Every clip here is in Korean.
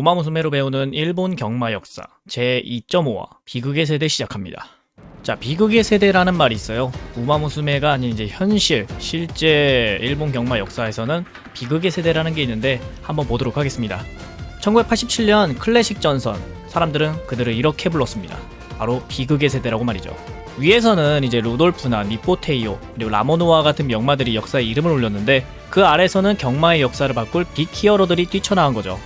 우마무스메로 배우는 일본 경마 역사 제2.5화 비극의 세대 시작합니다. 자, 비극의 세대라는 말이 있어요. 우마무스메가 아닌 이제 현실, 실제 일본 경마 역사에서는 비극의 세대라는 게 있는데 한번 보도록 하겠습니다. 1987년 클래식 전선, 사람들은 그들을 이렇게 불렀습니다. 바로 비극의 세대라고 말이죠. 위에서는 이제 루돌프나 니포테이오 그리고 라모노와 같은 명마들이 역사에 이름을 올렸는데 그 아래서는 경마의 역사를 바꿀 빅히어로들이 뛰쳐나온 거죠.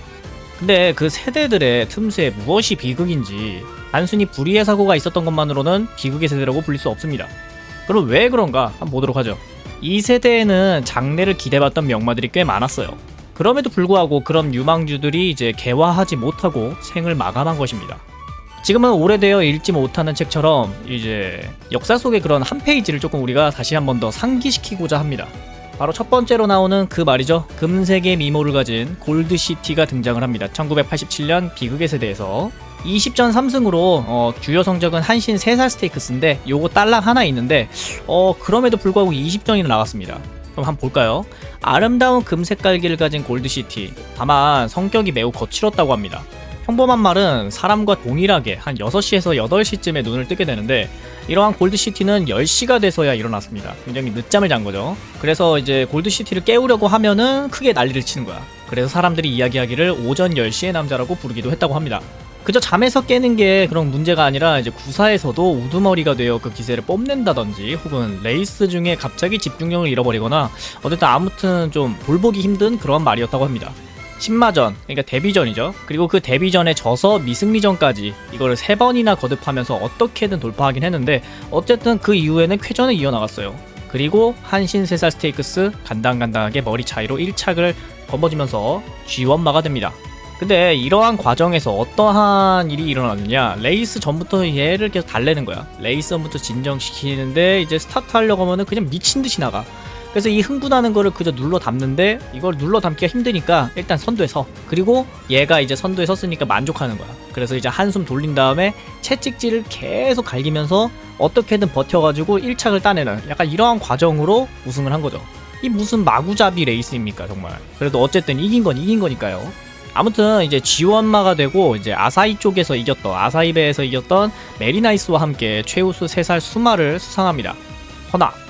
근데 그 세대들의 틈새에 무엇이 비극인지 단순히 불의의 사고가 있었던 것만으로는 비극의 세대라고 불릴 수 없습니다. 그럼 왜 그런가 한번 보도록 하죠. 이 세대에는 장래를 기대받던 명마들이 꽤 많았어요. 그럼에도 불구하고 그런 유망주들이 이제 개화하지 못하고 생을 마감한 것입니다. 지금은 오래되어 읽지 못하는 책처럼 이제 역사 속의 그런 한 페이지를 조금 우리가 다시 한번 더 상기시키고자 합니다. 바로 첫 번째로 나오는 그 말이죠. 금색의 미모를 가진 골드시티가 등장을 합니다. 1987년 비극의 세대에서 20전 3승으로 어, 주요 성적은 한신 3살 스테이크스인데 요거 딸랑 하나 있는데 어, 그럼에도 불구하고 20전이나 나갔습니다. 그럼 한번 볼까요? 아름다운 금색 깔기를 가진 골드시티. 다만 성격이 매우 거칠었다고 합니다. 평범한 말은 사람과 동일하게 한 6시에서 8시쯤에 눈을 뜨게 되는데 이러한 골드시티는 10시가 돼서야 일어났습니다. 굉장히 늦잠을 잔 거죠. 그래서 이제 골드시티를 깨우려고 하면은 크게 난리를 치는 거야. 그래서 사람들이 이야기하기를 오전 10시의 남자라고 부르기도 했다고 합니다. 그저 잠에서 깨는 게 그런 문제가 아니라 이제 구사에서도 우두머리가 되어 그 기세를 뽐낸다든지 혹은 레이스 중에 갑자기 집중력을 잃어버리거나 어쨌든 아무튼 좀 볼보기 힘든 그런 말이었다고 합니다. 신마전, 그러니까 데뷔전이죠. 그리고 그 데뷔전에 져서 미승리전까지 이거를 세 번이나 거듭하면서 어떻게든 돌파하긴 했는데 어쨌든 그 이후에는 쾌전을 이어나갔어요. 그리고 한신 세살 스테이크스 간당간당하게 머리 차이로 1착을 거머쥐면서 G1마가 됩니다. 근데 이러한 과정에서 어떠한 일이 일어나느냐 레이스 전부터 얘를 계속 달래는 거야 레이스 전부터 진정시키는데 이제 스타트 하려고 하면은 그냥 미친 듯이 나가 그래서 이 흥분하는 거를 그저 눌러 담는데 이걸 눌러 담기가 힘드니까 일단 선두에 서. 그리고 얘가 이제 선두에 섰으니까 만족하는 거야. 그래서 이제 한숨 돌린 다음에 채찍질을 계속 갈기면서 어떻게든 버텨가지고 1착을 따내는 약간 이러한 과정으로 우승을 한 거죠. 이 무슨 마구잡이 레이스입니까 정말. 그래도 어쨌든 이긴 건 이긴 거니까요. 아무튼 이제 지원마가 되고 이제 아사히 쪽에서 이겼던 아사히배에서 이겼던 메리나이스와 함께 최우수 3살 수마를 수상합니다. 허나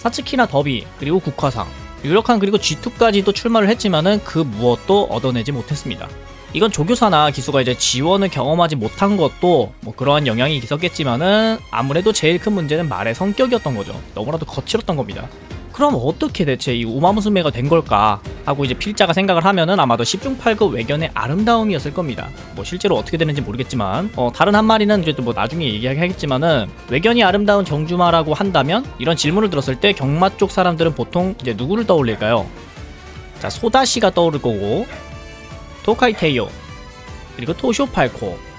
사츠키나 더비 그리고 국화상 유력한 그리고 G2까지도 출마를 했지만은 그 무엇도 얻어내지 못했습니다. 이건 조교사나 기수가 이제 지원을 경험하지 못한 것도 뭐 그러한 영향이 있었겠지만은 아무래도 제일 큰 문제는 말의 성격이었던 거죠. 너무나도 거칠었던 겁니다. 그럼 어떻게 대체 이 우마무스메가 된 걸까 하고 이제 필자가 생각을 하면은 아마도 10중 8급 외견의 아름다움이었을 겁니다. 뭐 실제로 어떻게 되는지 모르겠지만 어, 다른 한 마리는 이제 뭐 나중에 얘기하겠지만은 외견이 아름다운 정주마라고 한다면 이런 질문을 들었을 때 경마 쪽 사람들은 보통 이제 누구를 떠올릴까요? 자 소다시가 떠오를 거고 토카이테이오 그리고 토쇼팔코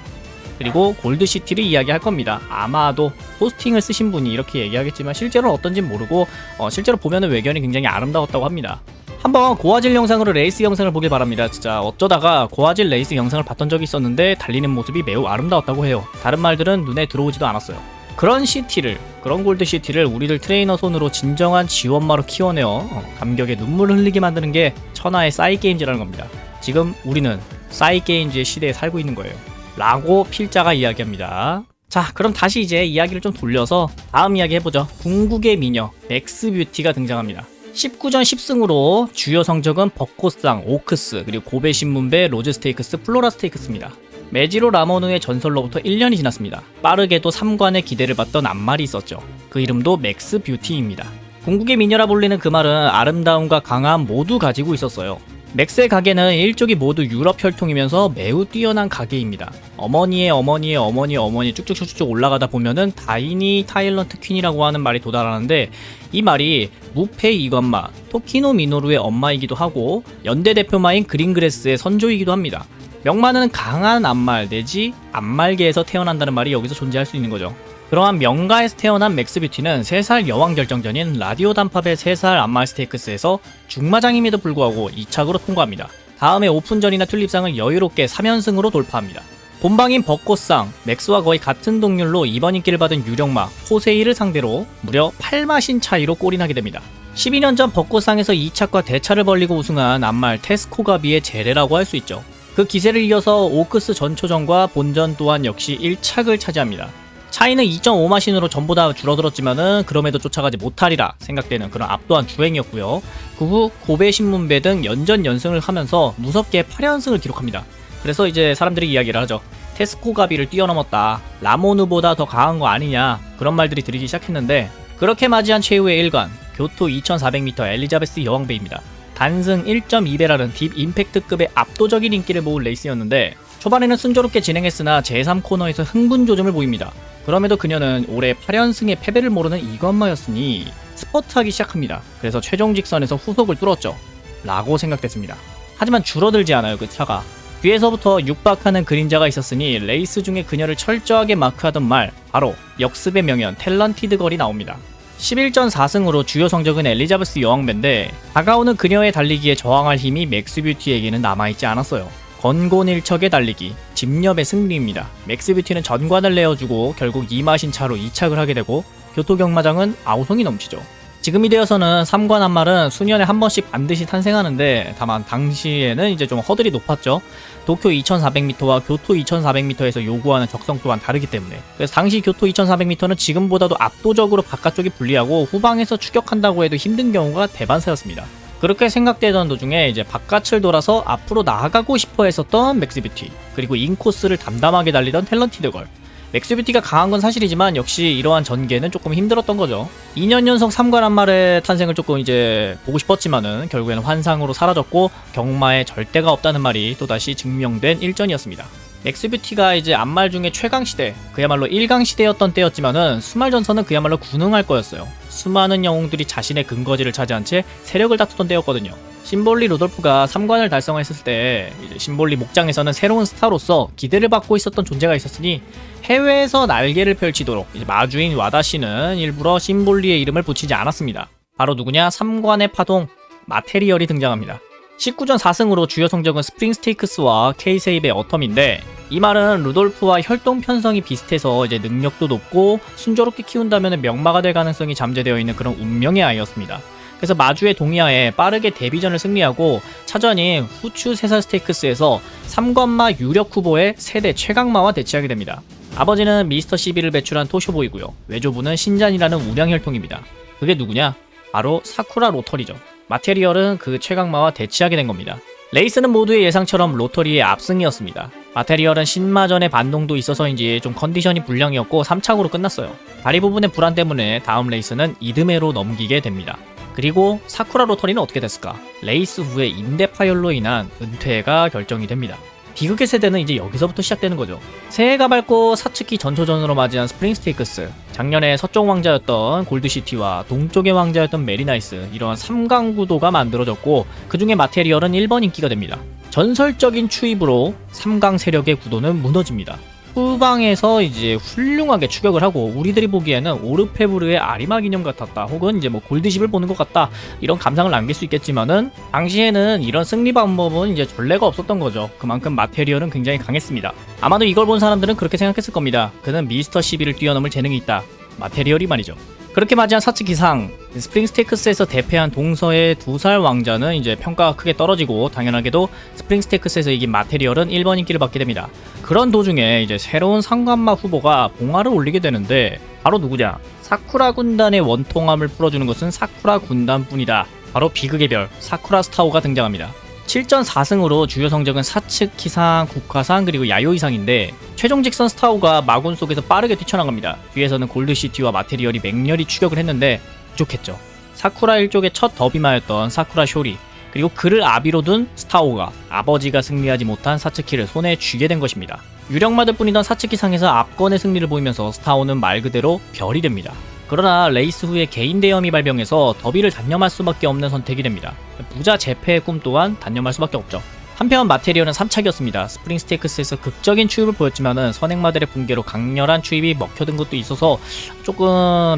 그리고 골드시티를 이야기할 겁니다. 아마도 포스팅을 쓰신 분이 이렇게 얘기하겠지만 실제로는 어떤지 모르고 어, 실제로 보면은 외견이 굉장히 아름다웠다고 합니다. 한번 고화질 영상으로 레이스 영상을 보길 바랍니다. 진짜 어쩌다가 고화질 레이스 영상을 봤던 적이 있었는데 달리는 모습이 매우 아름다웠다고 해요. 다른 말들은 눈에 들어오지도 않았어요. 그런 시티를 그런 골드 시티를 우리들 트레이너 손으로 진정한 지원마로 키워내어 어, 감격에 눈물을 흘리게 만드는 게 천하의 싸이 게임즈라는 겁니다. 지금 우리는 싸이 게임즈의 시대에 살고 있는 거예요. 라고 필자가 이야기합니다. 자, 그럼 다시 이제 이야기를 좀 돌려서 다음 이야기 해보죠. 궁극의 미녀 맥스 뷰티가 등장합니다. 19전 10승으로 주요 성적은 벚꽃상, 오크스, 그리고 고베 신문배, 로즈 스테이크스, 플로라 스테이크스입니다. 메지로 라모누의 전설로부터 1년이 지났습니다. 빠르게도 3관의 기대를 받던 앞말이 있었죠. 그 이름도 맥스 뷰티입니다. 궁극의 미녀라 불리는 그 말은 아름다움과 강함 모두 가지고 있었어요. 맥스의 가게는 일족이 모두 유럽 혈통이면서 매우 뛰어난 가게입니다. 어머니의 어머니의 어머니의 어머니 쭉쭉쭉쭉 올라가다 보면은 다이니 타일런트 퀸이라고 하는 말이 도달하는데 이 말이 무페 이건마 토키노 미노루의 엄마이기도 하고 연대 대표마인 그린그레스의 선조이기도 합니다. 명마는 강한 암말 내지 암말계에서 태어난다는 말이 여기서 존재할 수 있는 거죠. 그러한 명가에서 태어난 맥스뷰티는 3살 여왕 결정전인 라디오 단팝의 3살 암말 스테이크스에서 중마장임에도 불구하고 2착으로 통과합니다. 다음에 오픈전이나 튤립상을 여유롭게 3연승으로 돌파합니다. 본방인 벚꽃상, 맥스와 거의 같은 동률로 이번 인기를 받은 유령마 호세이를 상대로 무려 8마신 차이로 골인하게 됩니다. 12년 전 벚꽃상에서 2착과 대차를 벌리고 우승한 암말 테스코가비의 제레라고 할 수 있죠. 그 기세를 이어서 오크스 전초전과 본전 또한 역시 1착을 차지합니다. 차이는 2.5마신으로 전보다 줄어들었지만은 그럼에도 쫓아가지 못하리라 생각되는 그런 압도한 주행이었고요. 그 후 고베 신문배 등 연전 연승을 하면서 무섭게 8연승을 기록합니다. 그래서 이제 사람들이 이야기를 하죠. 테스코 가비를 뛰어넘었다. 라모누보다 더 강한 거 아니냐. 그런 말들이 들리기 시작했는데 그렇게 맞이한 최후의 일관 교토 2400m 엘리자베스 여왕배입니다. 단승 1.2배라는 딥 임팩트급의 압도적인 인기를 모은 레이스였는데 초반에는 순조롭게 진행했으나 제3코너에서 흥분 조짐을 보입니다. 그럼에도 그녀는 올해 8연승의 패배를 모르는 이건마였으니 스퍼트하기 시작합니다. 그래서 최종 직선에서 후속을 뚫었죠. 라고 생각됐습니다. 하지만 줄어들지 않아요 그 차가. 뒤에서부터 육박하는 그림자가 있었으니 레이스 중에 그녀를 철저하게 마크하던 말 바로 역습의 명연 탤런티드 걸이 나옵니다. 11전 4승으로 주요 성적은 엘리자베스 여왕배인데 다가오는 그녀의 달리기에 저항할 힘이 맥스뷰티에게는 남아있지 않았어요. 건곤일척의 달리기, 집념의 승리입니다. 맥스뷰티는 전관을 내어주고 결국 2마신 차로 2착을 하게 되고 교토경마장은 아우성이 넘치죠. 지금이 되어서는 3관 한 말은 수년에 한 번씩 반드시 탄생하는데 다만 당시에는 이제 좀 허들이 높았죠. 도쿄 2400m와 교토 2400m에서 요구하는 적성 또한 다르기 때문에 그래서 당시 교토 2400m는 지금보다도 압도적으로 바깥쪽이 불리하고 후방에서 추격한다고 해도 힘든 경우가 대반사였습니다. 그렇게 생각되던 도중에 이제 바깥을 돌아서 앞으로 나아가고 싶어 했었던 맥스뷰티 그리고 인코스를 담담하게 달리던 탤런티드 걸 맥스뷰티가 강한 건 사실이지만 역시 이러한 전개는 조금 힘들었던 거죠. 2년 연속 3관 한 말의 탄생을 조금 이제 보고 싶었지만은 결국에는 환상으로 사라졌고 경마에 절대가 없다는 말이 또다시 증명된 일전이었습니다. 맥스뷰티가 이제 앞말 중에 최강 시대, 그야말로 1강 시대였던 때였지만은 수말 전선은 그야말로 군웅할 거였어요. 수많은 영웅들이 자신의 근거지를 차지한 채 세력을 다투던 때였거든요. 심볼리 로돌프가 3관을 달성했을 때 심볼리 목장에서는 새로운 스타로서 기대를 받고 있었던 존재가 있었으니 해외에서 날개를 펼치도록 마주인 와다 씨는 일부러 심볼리의 이름을 붙이지 않았습니다. 바로 누구냐? 3관의 파동 마테리얼이 등장합니다. 19전 4승으로 주요 성적은 스프링 스테이크스와 K세입의 어텀인데 이 말은 루돌프와 혈동 편성이 비슷해서 이제 능력도 높고 순조롭게 키운다면 명마가 될 가능성이 잠재되어 있는 그런 운명의 아이였습니다. 그래서 마주의 동의하에 빠르게 데뷔전을 승리하고 차전인 후추 세살 스테이크스에서 3관마 유력 후보의 세대 최강마와 대치하게 됩니다. 아버지는 미스터 CB를 배출한 토쇼보이고요. 외조부는 신잔이라는 우량혈통입니다. 그게 누구냐? 바로 사쿠라 로터리죠. 마테리얼은 그 최강마와 대치하게 된 겁니다. 레이스는 모두의 예상처럼 로터리의 압승이었습니다. 마테리얼은 신마전의 반동도 있어서인지 좀 컨디션이 불량이었고 3착으로 끝났어요. 다리 부분의 불안 때문에 다음 레이스는 이드메로 넘기게 됩니다. 그리고 사쿠라 로터리는 어떻게 됐을까? 레이스 후에 인대 파열로 인한 은퇴가 결정이 됩니다. 비극의 세대는 이제 여기서부터 시작되는 거죠. 새해가 밝고 사츠키 전초전으로 맞이한 스프링 스테이크스, 작년에 서쪽 왕자였던 골드시티와 동쪽의 왕자였던 메리나이스 이러한 3강 구도가 만들어졌고 그 중에 마테리얼은 1번 인기가 됩니다. 전설적인 추입으로 3강 세력의 구도는 무너집니다. 후방에서 이제 훌륭하게 추격을 하고 우리들이 보기에는 오르페브르의 아리마 기념 같았다 혹은 이제 뭐 골드십을 보는 것 같다 이런 감상을 남길 수 있겠지만은 당시에는 이런 승리 방법은 이제 전례가 없었던 거죠. 그만큼 마테리얼은 굉장히 강했습니다. 아마도 이걸 본 사람들은 그렇게 생각했을 겁니다. 그는 미스터 시비를 뛰어넘을 재능이 있다. 마테리얼이 말이죠 그렇게 맞이한 사츠기상 스프링 스테이크스에서 대패한 동서의 두 살 왕자는 이제 평가가 크게 떨어지고 당연하게도 스프링 스테이크스에서 이긴 마테리얼은 1번 인기를 받게 됩니다. 그런 도중에 이제 새로운 상관마 후보가 봉화를 올리게 되는데 바로 누구냐? 사쿠라 군단의 원통함을 풀어주는 것은 사쿠라 군단뿐이다. 바로 비극의 별 사쿠라 스타오가 등장합니다. 7전 4승으로 주요 성적은 사츠키상, 국화상 그리고 야요이상인데 최종 직선 스타오가 마군 속에서 빠르게 뛰쳐나갑니다. 뒤에서는 골드시티와 마테리얼이 맹렬히 추격을 했는데 부족했죠. 사쿠라 일족의 첫 더비마였던 사쿠라 쇼리 그리고 그를 아비로 둔 스타오가 아버지가 승리하지 못한 사츠키를 손에 쥐게 된 것입니다. 유령마들 뿐이던 사츠키상에서 압권의 승리를 보이면서 스타오는 말 그대로 별이 됩니다. 그러나 레이스 후에 개인 대염이 발병해서 더비를 단념할 수밖에 없는 선택이 됩니다. 부자 재패의 꿈 또한 단념할 수밖에 없죠. 한편 마테리얼은 3착이었습니다. 스프링 스테이크스에서 극적인 추입을 보였지만은 선행마들의 붕괴로 강렬한 추입이 먹혀든 것도 있어서 조금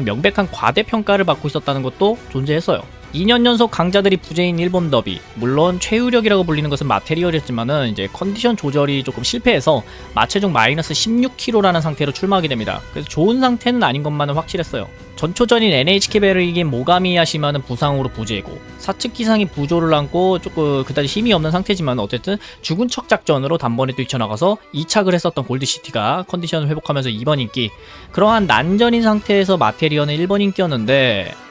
명백한 과대평가를 받고 있었다는 것도 존재했어요. 2년 연속 강자들이 부재인 일본 더비. 물론 최유력이라고 불리는 것은 마테리얼이었지만은 이제 컨디션 조절이 조금 실패해서 마체중 마이너스 16kg라는 상태로 출마하게 됩니다. 그래서 좋은 상태는 아닌 것만은 확실했어요. 전초전인 NHK배를 이긴 모가미 야시마는 부상으로 부재고 사측 기상이 부조를 안고 조금 그다지 힘이 없는 상태지만 어쨌든 죽은 척 작전으로 단번에 뛰쳐나가서 2착을 했었던 골드시티가 컨디션을 회복하면서 2번 인기 그러한 난전인 상태에서 마테리어는 1번 인기였는데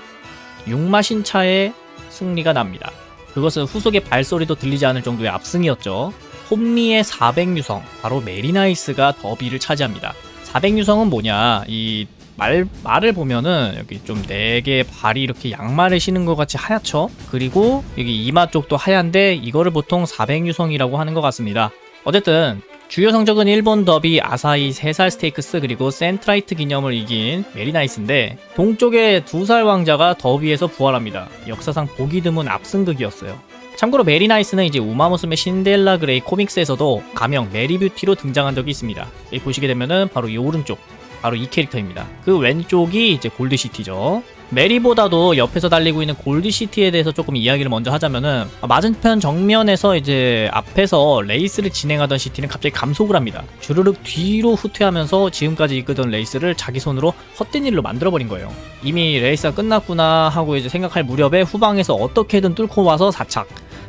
육마신 차에 승리가 납니다. 그것은 후속의 발소리도 들리지 않을 정도의 압승이었죠. 홈리의 400유성, 바로 메리나이스가 더비를 차지합니다. 400유성은 뭐냐? 이 말, 말을 보면은 여기 좀 네 개 발이 이렇게 양말을 신은 것 같이 하얗죠? 그리고 여기 이마 쪽도 하얀데 이거를 보통 400유성이라고 하는 것 같습니다. 어쨌든 주요 성적은 일본 더비 아사히 3살 스테이크스 그리고 센트라이트 기념을 이긴 메리나이스인데 동쪽의 두살 왕자가 더비에서 부활합니다. 역사상 보기 드문 압승극이었어요. 참고로 메리나이스는 이제 우마무스메 신데렐라 그레이 코믹스에서도 가명 메리뷰티로 등장한 적이 있습니다. 보시게 되면은 바로 이 오른쪽 바로 이 캐릭터입니다. 그 왼쪽이 이제 골드시티죠. 메리보다도 옆에서 달리고 있는 골드시티에 대해서 조금 이야기를 먼저 하자면은 맞은편 정면에서 이제 앞에서 레이스를 진행하던 시티는 갑자기 감속을 합니다. 주르륵 뒤로 후퇴하면서 지금까지 이끄던 레이스를 자기 손으로 헛된 일로 만들어버린 거예요. 이미 레이스가 끝났구나 하고 이제 생각할 무렵에 후방에서 어떻게든 뚫고 와서 4착.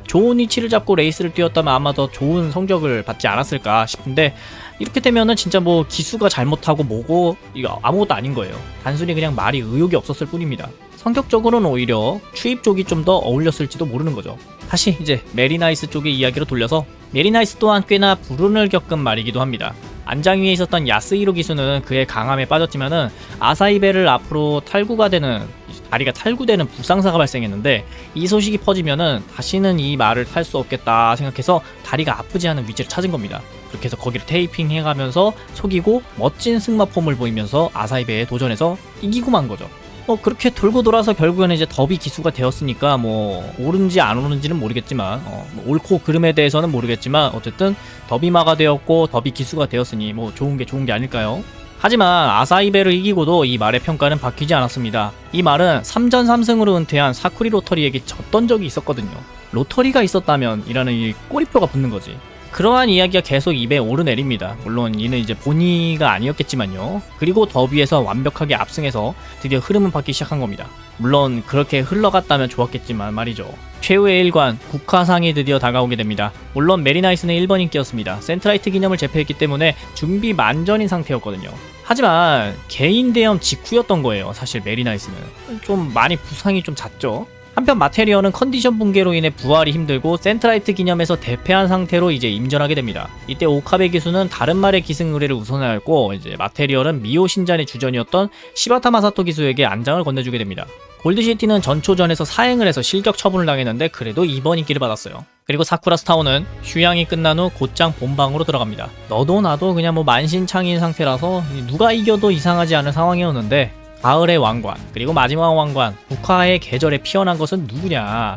좋은 위치를 잡고 레이스를 뛰었다면 아마 더 좋은 성적을 받지 않았을까 싶은데 이렇게 되면은 진짜 뭐 기수가 잘못하고 뭐고 이거 아무것도 아닌 거예요. 단순히 그냥 말이 의욕이 없었을 뿐입니다. 성격적으로는 오히려 추입 쪽이 좀 더 어울렸을지도 모르는 거죠. 다시 이제 메리나이스 쪽의 이야기로 돌려서 메리나이스 또한 꽤나 불운을 겪은 말이기도 합니다. 안장 위에 있었던 야스히로 기수는 그의 강함에 빠졌지만은 아사이베를 앞으로 탈구가 되는 다리가 탈구되는 불상사가 발생했는데 이 소식이 퍼지면은 다시는 이 말을 탈 수 없겠다 생각해서 다리가 아프지 않은 위치를 찾은 겁니다. 그렇게 해서 거기를 테이핑 해가면서 속이고 멋진 승마 폼을 보이면서 아사이베에 도전해서 이기고 만 거죠. 뭐 그렇게 돌고 돌아서 결국에는 이제 더비 기수가 되었으니까 뭐 옳은지 안 옳은지는 모르겠지만 어, 뭐 옳고 그름에 대해서는 모르겠지만 어쨌든 더비마가 되었고 더비 기수가 되었으니 뭐 좋은 게 좋은 게 아닐까요? 하지만 아사이베를 이기고도 이 말의 평가는 바뀌지 않았습니다. 이 말은 3전 3승으로 은퇴한 사쿠리 로터리에게 졌던 적이 있었거든요. 로터리가 있었다면 이라는 이 꼬리표가 붙는 거지. 그러한 이야기가 계속 입에 오르내립니다. 물론 이는 이제 본의가 아니었겠지만요. 그리고 더비에서 완벽하게 압승해서 드디어 흐름은 바뀌기 시작한 겁니다. 물론 그렇게 흘러갔다면 좋았겠지만 말이죠. 최후의 일관 국화상이 드디어 다가오게 됩니다. 물론 메리나이스는 1번 인기였습니다. 센트라이트 기념을 제패했기 때문에 준비 만전인 상태였거든요. 하지만 개인 대염 직후였던 거예요. 사실 메리나이스는 좀 많이 부상이 좀 잦죠. 한편 마테리어는 컨디션 붕괴로 인해 부활이 힘들고 센트라이트 기념에서 대패한 상태로 이제 임전하게 됩니다. 이때 오카베 기수는 다른 말의 기승 의뢰를 우선하였고 이제 마테리얼은 미오 신잔의 주전이었던 시바타 마사토 기수에게 안장을 건네주게 됩니다. 골드시티는 전초전에서 사행을 해서 실격 처분을 당했는데 그래도 2번 인기를 받았어요. 그리고 사쿠라 스타오는 휴양이 끝난 후 곧장 본방으로 들어갑니다. 너도 나도 그냥 뭐 만신창이인 상태라서 누가 이겨도 이상하지 않은 상황이었는데 가을의 왕관 그리고 마지막 왕관 국화의 계절에 피어난 것은 누구냐?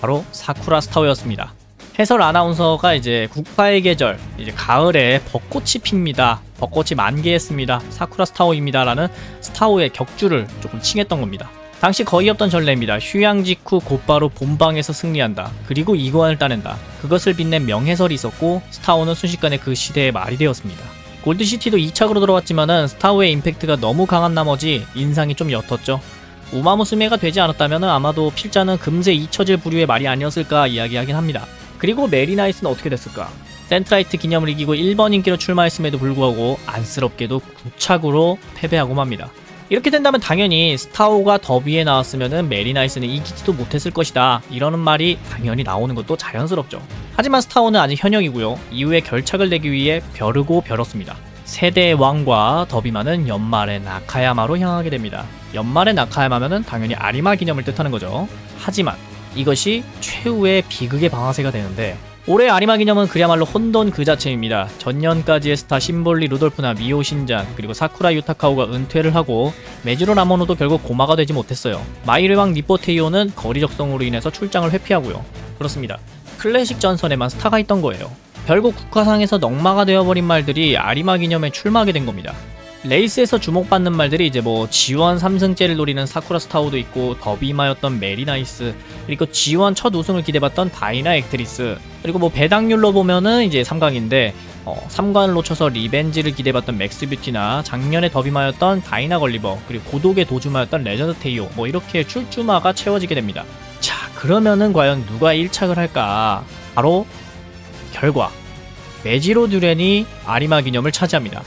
바로 사쿠라 스타오였습니다. 해설 아나운서가 이제 국화의 계절 이제 가을에 벚꽃이 핍니다. 벚꽃이 만개했습니다. 사쿠라 스타오입니다. 라는 스타오의 격주를 조금 칭했던 겁니다. 당시 거의 없던 전례입니다. 휴양 직후 곧바로 본방에서 승리한다. 그리고 이관을 따낸다. 그것을 빛낸 명해설이 있었고 스타오는 순식간에 그 시대의 말이 되었습니다 골드시티도 2착으로 들어왔지만은 스타우의 임팩트가 너무 강한 나머지 인상이 좀 옅었죠. 우마무스메가 되지 않았다면 아마도 필자는 금세 잊혀질 부류의 말이 아니었을까 이야기하긴 합니다. 그리고 메리나이스는 어떻게 됐을까? 센트라이트 기념을 이기고 1번 인기로 출마했음에도 불구하고 안쓰럽게도 9착으로 패배하고 맙니다. 이렇게 된다면 당연히 스타오가 더비에 나왔으면 메리나이스는 이기지도 못했을 것이다. 이러는 말이 당연히 나오는 것도 자연스럽죠. 하지만 스타오는 아직 현역이고요. 이후에 결착을 내기 위해 벼르고 벼렀습니다. 세대의 왕과 더비마는 연말에 나카야마로 향하게 됩니다. 연말에 나카야마면은 당연히 아리마 기념을 뜻하는 거죠. 하지만 이것이 최후의 비극의 방아쇠가 되는데 올해 아리마 기념은 그야말로 혼돈 그 자체입니다. 전년까지의 스타 심볼리 루돌프나 미오 신잔 그리고 사쿠라 유타카오가 은퇴를 하고 메지로 라모노도 결국 고마가 되지 못했어요. 마이르왕 니포테이오는 거리 적성으로 인해서 출장을 회피하고요. 그렇습니다. 클래식 전선에만 스타가 있던 거예요. 결국 국화상에서 넉마가 되어버린 말들이 아리마 기념에 출마하게 된 겁니다. 레이스에서 주목받는 말들이 이제 뭐 G1 3승째를 노리는 사쿠라 스타우도 있고 더비마였던 메리나이스 그리고 G1 첫 우승을 기대받던 다이나 액트리스 그리고 뭐 배당률로 보면은 이제 3강인데 어, 3관을 놓쳐서 리벤지를 기대받던 맥스뷰티나 작년에 더비마였던 다이나 걸리버 그리고 고독의 도주마였던 레전드 테이오 뭐 이렇게 출주마가 채워지게 됩니다. 자 그러면은 과연 누가 1착을 할까? 바로 결과 메지로 듀렌이 아리마 기념을 차지합니다.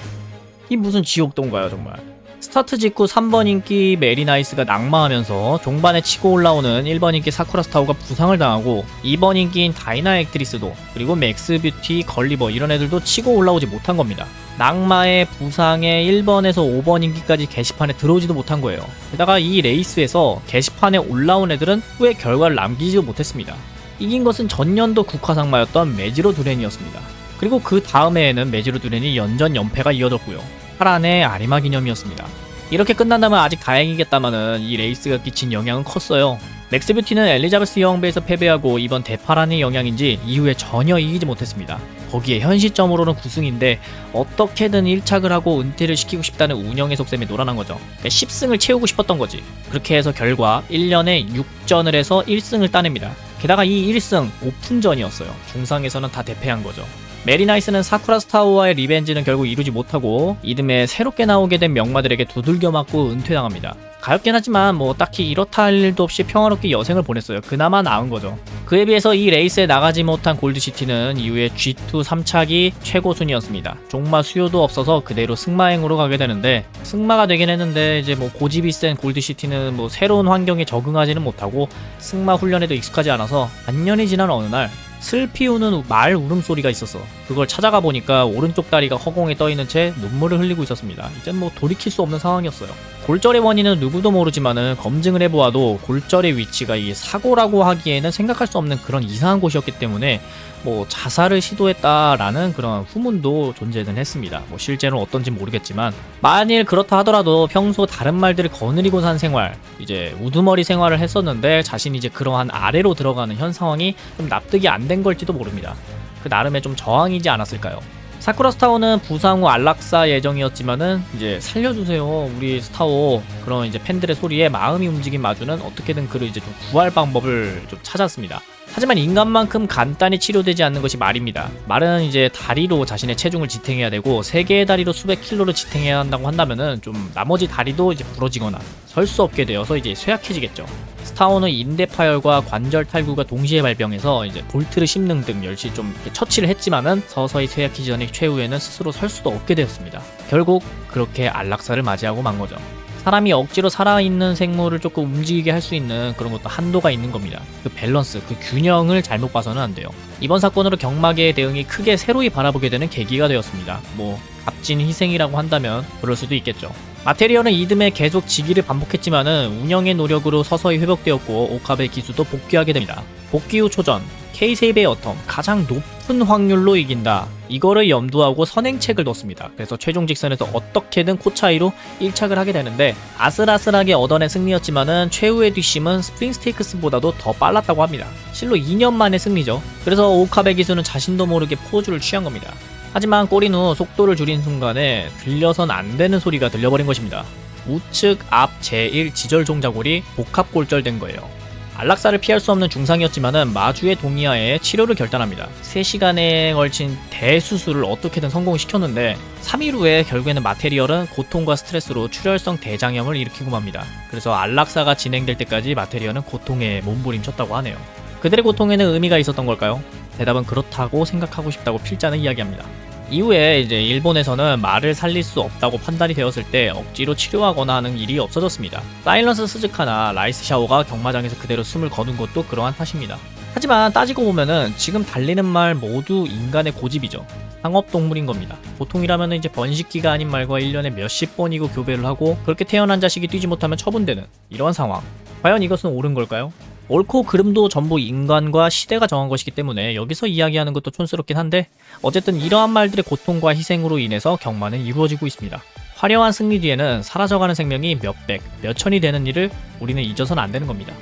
이 무슨 지옥동가요 정말. 스타트 직후 3번 인기 메리나이스가 낙마하면서 종반에 치고 올라오는 1번 인기 사쿠라 스타우가 부상을 당하고 2번 인기인 다이나 액트리스도 그리고 맥스 뷰티, 걸리버 이런 애들도 치고 올라오지 못한 겁니다. 낙마에 부상에 1번에서 5번 인기까지 게시판에 들어오지도 못한 거예요. 게다가 이 레이스에서 게시판에 올라온 애들은 후에 결과를 남기지도 못했습니다. 이긴 것은 전년도 국화상마였던 메지로 두렌이었습니다. 그리고 그 다음 해에는 메지로 두렌이 연전 연패가 이어졌고요. 파란의 아리마 기념이었습니다. 이렇게 끝난다면 아직 다행이겠다마는 이 레이스가 끼친 영향은 컸어요. 맥스 뷰티는 엘리자베스 여왕배에서 패배하고 이번 대파란의 영향인지 이후에 전혀 이기지 못했습니다. 거기에 현 시점으로는 9승인데 어떻게든 1착을 하고 은퇴를 시키고 싶다는 운영의 속셈에 놀아난 거죠. 10승을 채우고 싶었던 거지. 그렇게 해서 결과 1년에 6전을 해서 1승을 따냅니다. 게다가 이 1승 오픈전이었어요. 중상에서는 다 대패한 거죠. 메리나이스는 사쿠라 스타워와의 리벤지는 결국 이루지 못하고 이듬해 새롭게 나오게 된 명마들에게 두들겨 맞고 은퇴당합니다. 가엾긴 하지만 뭐 딱히 이렇다 할 일도 없이 평화롭게 여생을 보냈어요. 그나마 나은 거죠. 그에 비해서 이 레이스에 나가지 못한 골드시티는 이후에 G2 3착이 최고 순위였습니다. 종마 수요도 없어서 그대로 승마행으로 가게 되는데 승마가 되긴 했는데 이제 뭐 고집이 센 골드시티는 뭐 새로운 환경에 적응하지는 못하고 승마 훈련에도 익숙하지 않아서 반년이 지난 어느 날 슬피 우는 말 울음소리가 있었어. 그걸 찾아가 보니까 오른쪽 다리가 허공에 떠있는 채 눈물을 흘리고 있었습니다. 이젠 뭐 돌이킬 수 없는 상황이었어요. 골절의 원인은 누구도 모르지만은 검증을 해보아도 골절의 위치가 이 사고라고 하기에는 생각할 수 없는 그런 이상한 곳이었기 때문에 뭐 자살을 시도했다라는 그런 후문도 존재는 했습니다. 뭐 실제로는 어떤지 모르겠지만 만일 그렇다 하더라도 평소 다른 말들을 거느리고 산 생활, 이제 우두머리 생활을 했었는데 자신이 이제 그러한 아래로 들어가는 현 상황이 좀 납득이 안 된 걸지도 모릅니다. 그 나름의 좀 저항이지 않았을까요? 사쿠라 스타워는 부상 후 안락사 예정이었지만은 이제 살려주세요 우리 스타워 그런 이제 팬들의 소리에 마음이 움직인 마주는 어떻게든 그를 이제 좀 구할 방법을 좀 찾았습니다. 하지만 인간만큼 간단히 치료되지 않는 것이 말입니다. 말은 이제 다리로 자신의 체중을 지탱해야 되고 세 개의 다리로 수백 킬로를 지탱해야 한다고 한다면은 좀 나머지 다리도 이제 부러지거나 설 수 없게 되어서 이제 쇠약해지겠죠. 스타워는 인대 파열과 관절 탈구가 동시에 발병해서 이제 볼트를 씹는 등 열심히 좀 처치를 했지만은 서서히 쇠약해지기 전에 최후에는 스스로 설 수도 없게 되었습니다. 결국 그렇게 안락사를 맞이하고 만 거죠. 사람이 억지로 살아있는 생물을 조금 움직이게 할 수 있는 그런 것도 한도가 있는 겁니다. 그 밸런스, 그 균형을 잘못 봐서는 안 돼요. 이번 사건으로 경마계의 대응이 크게 새로이 바라보게 되는 계기가 되었습니다. 뭐 값진 희생이라고 한다면 그럴 수도 있겠죠. 마테리얼은 이듬해 계속 지기를 반복했지만은 운영의 노력으로 서서히 회복되었고 오카베 기수도 복귀하게 됩니다. 복귀 후 초전 K-세이브의 어텀 가장 높은 확률로 이긴다. 이거를 염두하고 선행책을 뒀습니다. 그래서 최종 직선에서 어떻게든 코 차이로 1착을 하게 되는데 아슬아슬하게 얻어낸 승리였지만은 최후의 뒷심은 스프링 스테이크스보다도 더 빨랐다고 합니다. 실로 2년 만의 승리죠. 그래서 오카베 기수는 자신도 모르게 포즈를 취한 겁니다. 하지만 꼬린 후 속도를 줄인 순간에 들려선 안 되는 소리가 들려버린 것입니다. 우측 앞 제1 지절 종자골이 복합 골절된 거예요. 안락사를 피할 수 없는 중상이었지만은 마주의 동의하에 치료를 결단합니다. 3시간에 걸친 대수술을 어떻게든 성공시켰는데 3일 후에 결국에는 마테리얼은 고통과 스트레스로 출혈성 대장염을 일으키고 맙니다. 그래서 안락사가 진행될 때까지 마테리얼은 고통에 몸부림쳤다고 하네요. 그들의 고통에는 의미가 있었던 걸까요? 대답은 그렇다고 생각하고 싶다고 필자는 이야기합니다. 이후에 이제 일본에서는 말을 살릴 수 없다고 판단이 되었을 때 억지로 치료하거나 하는 일이 없어졌습니다. 사일런스 스즈카나 라이스 샤오가 경마장에서 그대로 숨을 거둔 것도 그러한 탓입니다. 하지만 따지고 보면은 지금 달리는 말 모두 인간의 고집이죠. 상업동물인 겁니다. 보통이라면 이제 번식기가 아닌 말과 1년에 몇십 번이고 교배를 하고 그렇게 태어난 자식이 뛰지 못하면 처분되는 이런 상황. 과연 이것은 옳은 걸까요? 옳고 그름도 전부 인간과 시대가 정한 것이기 때문에 여기서 이야기하는 것도 촌스럽긴 한데 어쨌든 이러한 말들의 고통과 희생으로 인해서 경마는 이루어지고 있습니다. 화려한 승리 뒤에는 사라져가는 생명이 몇백, 몇천이 되는 일을 우리는 잊어서는 안 되는 겁니다.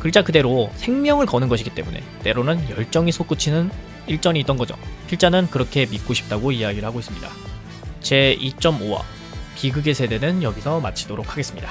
글자 그대로 생명을 거는 것이기 때문에 때로는 열정이 솟구치는 일전이 있던 거죠. 필자는 그렇게 믿고 싶다고 이야기를 하고 있습니다. 제 2.5화 비극의 세대는 여기서 마치도록 하겠습니다.